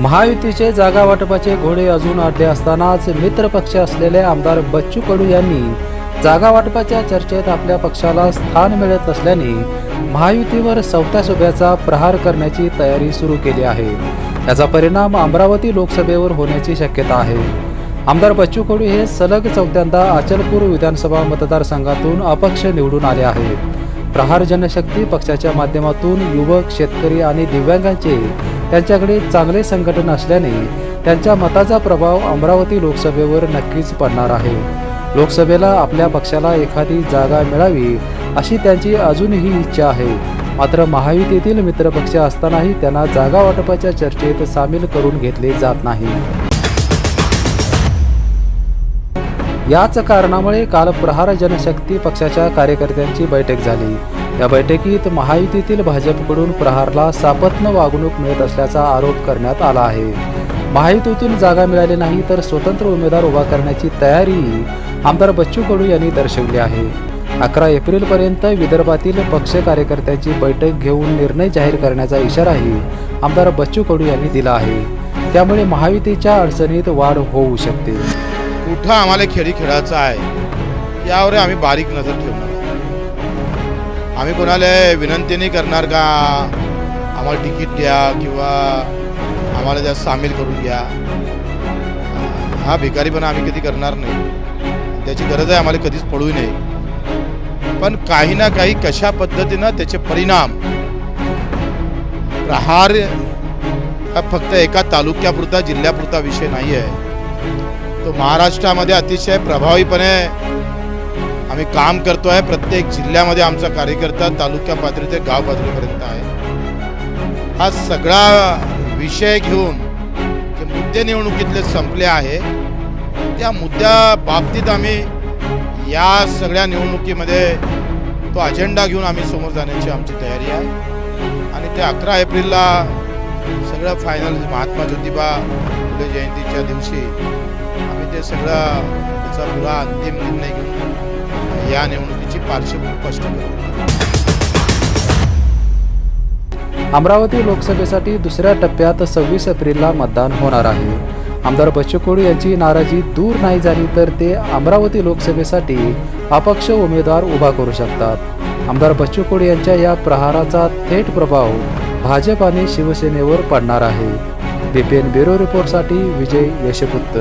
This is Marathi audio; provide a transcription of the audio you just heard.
महायुतीचे जागा वाटपाचे घोडे अजून अर्धे असतानाच मित्र पक्ष असलेले आमदार बच्चू कडू यांनी जागा वाटपाच्या चर्चेत आपल्या पक्षाला स्थान मिळत नसल्याने महायुतीवर चौथ्या सुभ्याचा प्रहार करण्याची तयारी सुरू केली आहे. याचा परिणाम अमरावती लोकसभेवर होण्याची शक्यता आहे. आमदार बच्चू कडू हे सलग चौथ्यांदा अचलपूर विधानसभा मतदारसंघातून अपक्ष निवडून आले आहेत. प्रहार जनशक्ती पक्षाच्या माध्यमातून युवक शेतकरी आणि दिव्यांगांचे त्यांच्याकडे चांगले संघटन असल्याने त्यांच्या मताचा प्रभाव अमरावती लोकसभेवर नक्कीच पडणार आहे. लोकसभेला आपल्या पक्षाला एखादी जागा मिळावी अशी त्यांची अजूनही इच्छा आहे. मात्र महायुतीतील मित्रपक्ष असतानाही त्यांना जागा वाटपाच्या चर्चेत सामील करून घेतले जात नाही. याच कारणामुळे काल प्रहार जनशक्ती पक्षाच्या कार्यकर्त्यांची बैठक झाली. या बैठकीत महायुतीतील भाजपकडून प्रहारला सापत्न वागणूक मिळत असल्याचा आरोप करण्यात आला आहे. महायुतीतून जागा मिळाली नाही तर स्वतंत्र उमेदवार उभा करण्याची तयारी आमदार बच्चू कडू यांनी दर्शवली आहे. अकरा एप्रिलपर्यंत विदर्भातील पक्ष कार्यकर्त्यांची बैठक घेऊन निर्णय जाहीर करण्याचा इशाराही आमदार बच्चू कडू यांनी दिला आहे. त्यामुळे महायुतीच्या अडचणीत वाढ होऊ शकते. कुठं आम्हाला खेळी खेळायचं आहे यावर आम्ही बारीक नजर ठेवणार आम्ही कोणाला विनंती नाही करणार का आम्हाला तिकीट द्या किंवा आम्हाला त्यात सामील करून घ्या. हा भिकारीपणा आम्ही कधी करणार नाही. त्याची गरज आहे आम्हाला कधीच पडू नये. पण काही ना काही कशा पद्धतीनं त्याचे परिणाम प्रहार हा फक्त एका तालुक्यापुरता जिल्ह्यापुरता विषय नाही आहे तो महाराष्ट्रामध्ये अतिशय प्रभावीपणे आम्ही काम करतो आहे. प्रत्येक जिल्ह्यामध्ये आमचा कार्यकर्ता तालुक्या पातळी ते गाव पातळीपर्यंत आहे. हा सगळा विषय घेऊन जे मुद्दे निवडणुकीतले संपले आहे त्या मुद्द्या बाबतीत आम्ही या सगळ्या निवडणुकीमध्ये तो अजेंडा घेऊन आम्ही समोर जाण्याची आमची तयारी आहे. आणि ते अकरा एप्रिलला सगळं फायनल महात्मा ज्योतिबा फुले जयंतीच्या दिवशी म्हणजे ते सगळं त्याचा पुरा अंतिम निर्णय घेऊन या निवडणुकीची पार्श्वभूमी स्पष्ट करू. अमरावती लोकसभेसाठी दुसऱ्या टप्प्यात सव्वीस एप्रिलला मतदान होणार आहे. आमदार बच्चू कडू यांची नाराजी दूर नाही झाली तर ते अमरावती लोकसभेसाठी अपक्ष उमेदवार उभा करू शकतात. आमदार बच्चू कडू यांच्या या प्रहाराचा थेट प्रभाव भाजप आणि शिवसेनेवर पडणार आहे. बीपीएन ब्युरो रिपोर्टसाठी विजय यशपुत्त.